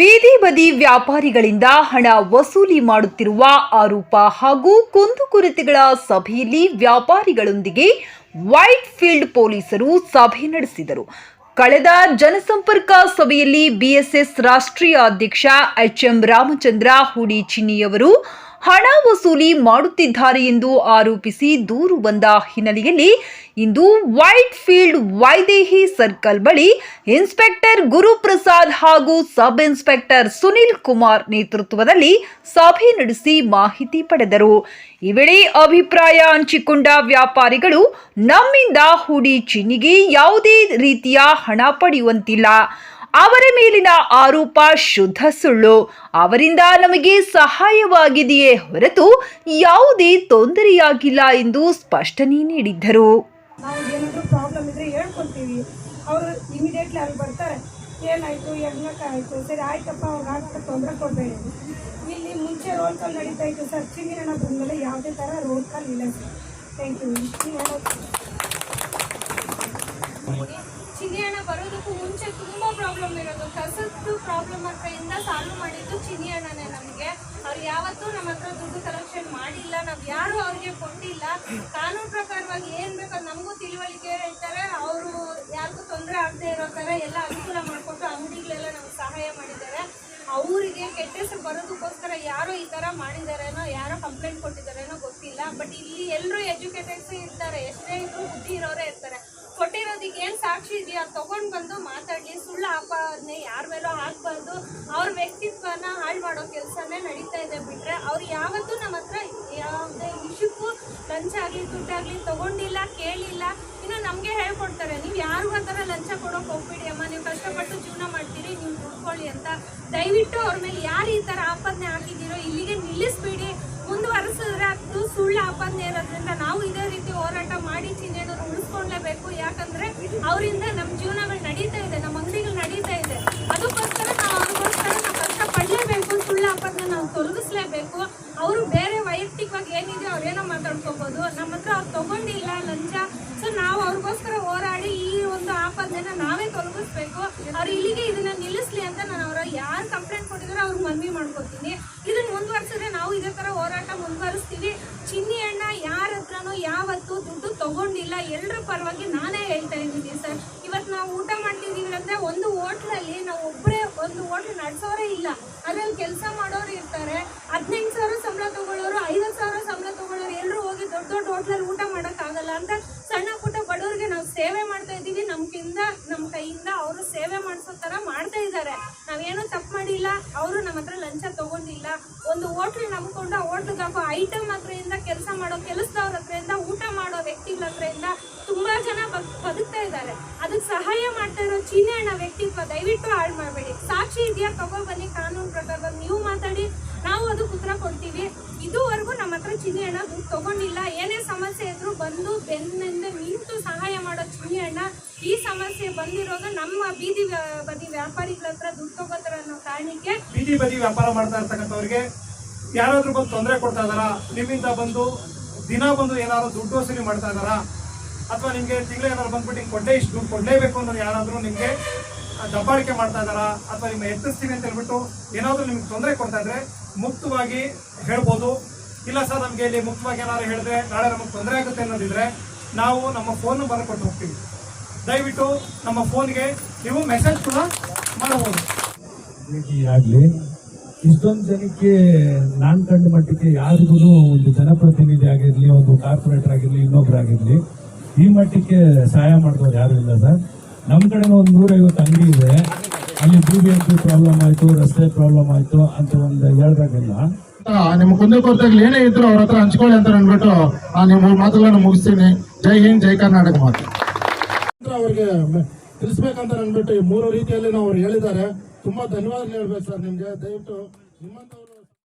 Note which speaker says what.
Speaker 1: ಬೀದಿ ಬದಿ ವ್ಯಾಪಾರಿಗಳಿಂದ ಹಣ ವಸೂಲಿ ಮಾಡುತ್ತಿರುವ ಆರೋಪ ಹಾಗೂ ಕುಂದುಕೊರತೆಗಳ ಸಭೆಯಲ್ಲಿ ವ್ಯಾಪಾರಿಗಳೊಂದಿಗೆ ವೈಟ್ ಫೀಲ್ಡ್ ಪೊಲೀಸರು ಸಭೆ ನಡೆಸಿದರು. ಕಳೆದ ಜನಸಂಪರ್ಕ ಸಭೆಯಲ್ಲಿ ಬಿಎಸ್ಎಸ್ ರಾಷ್ಟ್ರೀಯ ಅಧ್ಯಕ್ಷ ಎಚ್ಎಂ ರಾಮಚಂದ್ರ, ಹುಡಿ ಚಿನ್ನಿಯವರು ಹಣ ವಸೂಲಿ ಮಾಡುತ್ತಿದ್ದಾರೆ ಎಂದು ಆರೋಪಿಸಿ ದೂರು ಬಂದ ಹಿನ್ನೆಲೆಯಲ್ಲಿ ಇಂದು ವೈಟ್ ಫೀಲ್ಡ್ ವೈದೇಹಿ ಸರ್ಕಲ್ ಬಳಿ ಇನ್ಸ್ಪೆಕ್ಟರ್ ಗುರುಪ್ರಸಾದ್ ಹಾಗೂ ಸಬ್ ಇನ್ಸ್ಪೆಕ್ಟರ್ ಸುನಿಲ್ ಕುಮಾರ್ ನೇತೃತ್ವದಲ್ಲಿ ಸಭೆ ನಡೆಸಿ ಮಾಹಿತಿ ಪಡೆದರು. ಈ ವೇಳೆ ಅಭಿಪ್ರಾಯ ಹಂಚಿಕೊಂಡ ವ್ಯಾಪಾರಿಗಳು, ನಮ್ಮಿಂದ ಹುಡಿ ಚಿನ್ನಿಗೆ ಯಾವುದೇ ರೀತಿಯ ಹಣ ಪಡೆಯುವಂತಿಲ್ಲ. ಅವರ ಮೇಲಿನ ಆರೋಪ ಶುದ್ಧ ಸುಳ್ಳು. ಅವರಿಂದ ನಮಗೆ ಸಹಾಯವಾಗಿದೆಯೇ ಹೊರತು ಯಾವುದೇ ತೊಂದರೆಯಾಗಿಲ್ಲ ಎಂದು ಸ್ಪಷ್ಟನೆ ನೀಡಿದ್ದರು.
Speaker 2: ಪ್ರಾಬ್ಲಮ್ ಇದ್ರೆ ಹೇಳ್ಕೊಳ್ತೀವಿ ಅವರು ಇಮಿಡಿಯೇಟ್ಲಿ ಅಲ್ಲಿ ಬರ್ತಾರೆ. ಏನಾಯಿತು ಆಯಿತು? ಸರಿ, ಆಯ್ತಪ್ಪ ಅವ್ರಿಗೆ ಆಗ್ತಾ ತೊಂದರೆ ಕೊಡಬೇಡಿ ಇಲ್ಲಿ ಮುಂಚೆ ರೋಲ್ ಕಾಲ್ ನಡೀತಾ ಇತ್ತು ಸರ್. ಚಿಂಗಿರಣ ಬಂದಮೇಲೆ ಯಾವುದೇ ಥರ ರೋಲ್ ಕಾಲ್ ಇಲ್ಲ ಸರ್. ಥ್ಯಾಂಕ್ ಯು
Speaker 3: ಚಿನಿ ಹಣ ಬರೋದಕ್ಕೂ ಮುಂಚೆ ತುಂಬಾ ಪ್ರಾಬ್ಲಮ್ ಇರೋದು. ಕಸದ್ದು ಪ್ರಾಬ್ಲಮ್ ಹತ್ರ ಇಂದ ಸಾಲ್ವ್ ಮಾಡಿದ್ದು ಚಿನಿ ಹಣನೇ ನಮಗೆ. ಅವ್ರು ಯಾವತ್ತೂ ನಮ್ಮ ಹತ್ರ ದುಡ್ಡು ಕಲೆಕ್ಷನ್ ಮಾಡಿಲ್ಲ. ನಾವು ಯಾರು ಅವ್ರಿಗೆ ಕೊಟ್ಟಿಲ್ಲ. ಕಾನೂನು ಪ್ರಕಾರವಾಗಿ ಏನು ಬೇಕೋ ನಮಗೂ ತಿಳುವಳಿಕೆ ಹೇಳ್ತಾರೆ ಅವರು ಯಾರಿಗೂ ತೊಂದರೆ ಆಗದೆ ಇರೋ ಥರ ಎಲ್ಲ ಅನುಕೂಲ ಮಾಡಿಕೊಟ್ಟು ಅಂಗಡಿಗಳೆಲ್ಲ ನಮ್ಗೆ ಸಹಾಯ ಮಾಡಿದ್ದಾರೆ. ಅವರಿಗೆ ಕೆಟ್ಟ ಹೆಸರು ಬರೋದಕ್ಕೋಸ್ಕರ ಯಾರೋ ಈ ಥರ ಮಾಡಿದಾರೇನೋ ಯಾರೋ ಕಂಪ್ಲೇಂಟ್ ಕೊಟ್ಟಿದ್ದಾರೇನೋ ಗೊತ್ತಿಲ್ಲ. ಬಟ್ ಇಲ್ಲಿ ಎಲ್ಲರೂ ಎಜುಕೇಟೆಡ್ಸ್ ಇರ್ತಾರೆ. ಎಷ್ಟೇ ಇದ್ರು ಬುದ್ಧಿ ಇರೋರೇ ಇರ್ತಾರೆ. ಏನ್ ಅದು ತೊಗೊಂಡು ಬಂದು ಮಾತಾಡಲಿ ಸುಳ್ಳು ಆಪಾದನೆ ಯಾರ ಮೇಲೂ ಹಾಕ್ಬಾರ್ದು, ಅವ್ರ ವ್ಯಕ್ತಿತ್ವನ ಹಾಳು ಮಾಡೋ ಕೆಲಸನೇ ನಡೀತಾ ಇದೆ ಬಿಟ್ಟರೆ ಅವ್ರು ಯಾವತ್ತೂ ನಮ್ಮ ಹತ್ರ ಯಾವುದೇ ವಿಷಯಕ್ಕೂ ಲಂಚ ಆಗಲಿ ದುಡ್ಡಾಗಲಿ ತಗೊಂಡಿಲ್ಲ, ಕೇಳಿಲ್ಲ. ಇನ್ನು ನಮಗೆ ಹೇಳ್ಕೊಡ್ತಾರೆ, ನೀವು ಯಾರಿಗೂ ಆ ಥರ ಲಂಚ ಕೊಡೋಕೆ ಹೋಗ್ಬೇಡಿ ಅಮ್ಮ, ನೀವು ಕಷ್ಟಪಟ್ಟು ಜೀವನ ಮಾಡ್ತೀರಿ, ನೀವು ದುಡ್ಕೊಳ್ಳಿ ಅಂತ. ದಯವಿಟ್ಟು ಅವ್ರ ಮೇಲೆ ಯಾರು ಈ ಥರ ಆಪಾದನೆ ಹಾಕಿದ್ದೀರೋ, ಇಲ್ಲಿಗೆ ನಿಲ್ಲಿಸ್ಬೇಡಿ. ಮುಂದುವರೆಸಿದ್ರೆ ಅದು ಸುಳ್ಳು ಆಪಾದನೆ ಇರೋದ್ರಿಂದ ನಾವು ಇದೇ ರೀತಿ ಹೋರಾಟ ಮಾಡಿ ಚಿಹ್ನೆಯನ್ನು ಉಳಿಸ್ಕೊಳ್ಳೇಬೇಕು ಯಾಕಂದ್ರೆ ಅವರಿಂದ ನಮ್ಮ ಜೀವನಗಳು ನಡೀತಾ ಇದೆ, ನಮ್ಮ ಅಂಗಡಿಗಳು ನಡೀತಾ ಇದೆ. ಅದಕ್ಕೋಸ್ಕರ ನಾವು ಅವ್ರಿಗೋಸ್ಕರ ನಾವು ಕಷ್ಟ ಪಡಲೇಬೇಕು, ಸುಳ್ಳು ಆಪಾದನೆ ನಾವು ತೊಲಗಿಸ್ಲೇಬೇಕು. ಅವರು ಬೇರೆ ವೈಯಕ್ತಿಕವಾಗಿ ಏನಿದೆ ಅವ್ರೇನೋ ಮಾತಾಡ್ಕೋಬೋದು. ನಮ್ಮ ಹತ್ರ ಅವ್ರು ತಗೊಂಡಿಲ್ಲ ಲಂಚ. ಸೊ ನಾವು ಅವ್ರಿಗೋಸ್ಕರ ಹೋರಾಡಿ ಈ ಒಂದು ಆಪದನ್ನ ನಾವೇ ತೊಲಗಿಸ್ಬೇಕು. ಅವ್ರು ಇಲ್ಲಿಗೆ ಇದನ್ನ ನಿಲ್ಲಿಸ್ಲಿ ಅಂತ ನಾನು ಅವರ ಯಾರು ಕಂಪ್ಲೇಂಟ್ ಕೊಟ್ಟಿದ್ರು ಅವ್ರಿಗೆ ಮನವಿ ಮಾಡ್ಕೊತೀನಿ ಇದನ್ನ ಮುಂದುವರ್ಸಿದ್ರೆ ನಾವು ಇದೇ ತರ ಹೋರಾಟ ಮುಂದುವರಿಸ್ತೀವಿ ಚಿನ್ನಿ ಅಣ್ಣ ಯಾರ ಹತ್ರನೂ ಯಾವತ್ತೂ ದುಡ್ಡು ತಗೊಂಡಿಲ್ಲ ಎಲ್ಲರ ಪರವಾಗಿ ನಾನೇ ಹೇಳ್ತಾ ಇದ್ದೀನಿ ಸರ್. ಇವತ್ತು ನಾವು ಊಟ ಮಾಡ್ತಿದ್ದೀವಿ ಅಂದರೆ ಒಂದು ಹೋಟ್ಲಲ್ಲಿ ನಾವು ಒಬ್ಬರೇ ಒಂದು ಹೋಟ್ಲ್ ನಡೆಸೋರೇ ಇಲ್ಲ. ಅದರಲ್ಲಿ ಕೆಲಸ ಮಾಡೋರು ಇರ್ತಾರೆ. ಹದಿನೆಂಟು ಸಾವಿರ ಸಂಬಳ ತಗೊಳ್ಳೋರು, ಐವತ್ತು ಸಾವಿರ ಸಂಬಳ ತಗೊಳ್ಳೋರು ಎಲ್ಲರೂ ಹೋಗಿ ದೊಡ್ಡ ದೊಡ್ಡ ಹೋಟ್ಲಲ್ಲಿ ಊಟ ಮಾಡೋಕ್ಕಾಗಲ್ಲ ಅಂತ ಸಣ್ಣ ಪುಟ್ಟ ಬಡವರಿಗೆ ನಾವು ಸೇವೆ ಮಾಡ್ತಾ ಇದ್ದೀವಿ. ನಮ್ಗಿಂದ, ನಮ್ಮ ಕೈಯಿಂದ ಅವರು ಸೇವೆ ಮಾಡಿಸೋ ಥರ ಮಾಡ್ತಾ ಇದ್ದಾರೆ. ನಾವೇನೂ ತಪ್ಪು ಮಾಡಿಲ್ಲ. ಅವರು ನಮ್ಮ ಹತ್ರ ಲಂಚ ತಗೊಂಡಿಲ್ಲ. ಒಂದು ಹೋಟ್ಲ್ ನಂಬಿಕೊಂಡು ಆ ಹೋಟ್ಲಿಗೆ ಹಾಕೋ ಐಟಮ್ ಹತ್ರದಿಂದ ಕೆಲಸ ಮಾಡೋ ಕೆಲಸದವ್ರ ಹತ್ರದಿಂದ ಮಾಡೋ ವ್ಯಕ್ತಿಗಳ ಹತ್ರದಿಂದ ತುಂಬಾ ಜನ ಬದ್- ಬದುಕ್ತಾ ಇದ್ದಾರೆ. ಅದಕ್ಕೆ ಸಹಾಯ ಮಾಡ್ತಾ ಇರೋ ಚೀನೆ ಅಣ್ಣ ವ್ಯಕ್ತಿತ್ವ ದಯವಿಟ್ಟು ಹಾಳು ಮಾಡಬೇಡಿ. ಸಾಕ್ಷಿ ಇದೆಯಾ? ತಗೋ ಬನ್ನಿ, ಕಾನೂನು ಪ್ರಕಾರ ನೀವು ಮಾತಾಡಿ, ನಾವು ಅದಕ್ಕೆ ಉತ್ತರ ಕೊಡ್ತೀವಿ. ಇದುವರೆಗೂ ನಮ್ಮ ಹತ್ರ ಚಿನ್ನಿ ಅಣ್ಣ ದುಡ್ಡು ತಗೊಂಡಿಲ್ಲ. ಏನೇ ಸಮಸ್ಯೆ ಇದ್ರು ಬಂದು ಬೆನ್ನಿಂದ ನಿಂತು ಸಹಾಯ ಮಾಡೋ ಚಿನ್ನಿ ಅಣ್ಣ ಈ ಸಮಸ್ಯೆ ಬಂದಿರೋದು ನಮ್ಮ ಬೀದಿ ಬದಿ ವ್ಯಾಪಾರಿಗಳ ಹತ್ರ ದುಡ್ಡು ತಗೋತಾರ ಅನ್ನೋ ಕಾರಣಕ್ಕೆ
Speaker 4: ಬೀದಿ ಬದಿ ವ್ಯಾಪಾರ ಮಾಡ್ತಾ ಇರ್ತಕ್ಕಂಥವ್ರಿಗೆ ಯಾರಾದ್ರೂ ಬಂದು ತೊಂದರೆ ಕೊಡ್ತಾ ಇದಾರ ನಿಮ್ಮಿಂದ ಬಂದು ದಿನ ಬಂದು ಏನಾದ್ರು ದುಡ್ಡು ವಸೂಲಿ ಮಾಡ್ತಾ ಇದಾರಾ ಅಥವಾ ನಿಮಗೆ ತಿಂಗಳು ಏನಾದ್ರು ಬಂದ್ಬಿಟ್ಟು ಹಿಂಗೆ ಕೊಡ್ಲೇ ಇಷ್ಟು ದುಡ್ಡು ಕೊಡ್ಲೇಬೇಕು ಅನ್ನೋದು ಯಾರಾದರೂ ನಿಮಗೆ ದಬ್ಬಾಳಿಕೆ ಮಾಡ್ತಾ ಇದಾರಾ ಅಥವಾ ನಿಮ್ಮ ಎತ್ತಿಸ್ತೀವಿ ಅಂತ ಹೇಳ್ಬಿಟ್ಟು ಏನಾದರೂ ನಿಮ್ಗೆ ತೊಂದರೆ ಕೊಡ್ತಾ ಇದ್ರೆ ಮುಕ್ತವಾಗಿ ಹೇಳ್ಬೋದು. ಇಲ್ಲ ಸರ್, ನಮಗೆ ಇಲ್ಲಿ ಮುಕ್ತವಾಗಿ ಏನಾದ್ರು ಹೇಳಿದ್ರೆ ನಾಳೆ ನಮಗೆ ತೊಂದರೆ ಆಗುತ್ತೆ ಅನ್ನೋದಿದ್ರೆ ನಾವು ನಮ್ಮ ಫೋನ್ ನಂಬರ್ ಕೊಟ್ಟು ಹೋಗ್ತೀವಿ. ದಯವಿಟ್ಟು ನಮ್ಮ ಫೋನ್ಗೆ ನೀವು ಮೆಸೇಜ್ ಕೂಡ ಮಾಡಬಹುದು.
Speaker 5: ಆಗಲಿ. ಇಷ್ಟೊಂದು ಜನಕ್ಕೆ ನಾನು ಕಂಡ ಮಟ್ಟಕ್ಕೆ ಯಾರಿಗೂ ಒಂದು ಜನಪ್ರತಿನಿಧಿ ಆಗಿರಲಿ ಒಂದು ಕಾರ್ಪೊರೇಟರ್ ಆಗಿರಲಿ ಇನ್ನೊಬ್ಬರಾಗಿರಲಿ ಈ ಮಟ್ಟಕ್ಕೆ ಸಹಾಯ ಮಾಡ್ಬೋದು ಯಾರು ಇಲ್ಲ ಸರ್. ನಮ್ಮ ಕಡೆ ಒಂದು ನೂರೈವತ್ತು ಅಂಗಡಿ ಇದೆ. ಅಲ್ಲಿ B B M P problem ಆಯಿತು ರಸ್ತೆ ಪ್ರಾಬ್ಲಮ್ ಆಯಿತು ಅಂತ ಒಂದು ಹೇಳ್ದಾಗಿಲ್ಲ.
Speaker 6: ನಿಮ್ಮ ಕುಂದಕೋಟದಲ್ಲಿ ಏನೇ ಇದ್ರು ಅವ್ರ ಹತ್ರ ಹಂಚ್ಕೊಳ್ಳಿ ಅಂತ ಅಂದ್ಬಿಟ್ಟು ಆ ನಿಮ್ಮ ಮಾತುಗಳನ್ನು ಮುಗಿಸ್ತೀನಿ. ಜೈ ಹಿಂದ್ ಜೈ ಕರ್ನಾಟಕ ಮಾತು. ಅವ್ರಿಗೆ ತಿಳಿಸ್ಬೇಕಂತ ಅಂದ್ಬಿಟ್ಟು ಈ ಮೂರು ರೀತಿಯಲ್ಲಿ ನಾವು ಅವ್ರು ಹೇಳಿದ್ದಾರೆ. ತುಂಬಾ ಧನ್ಯವಾದ ಹೇಳ್ಬೇಕು ಸರ್ ನಿಮ್ಗೆ. ದಯವಿಟ್ಟು ನಿಮ್ಮಂತವ್ರು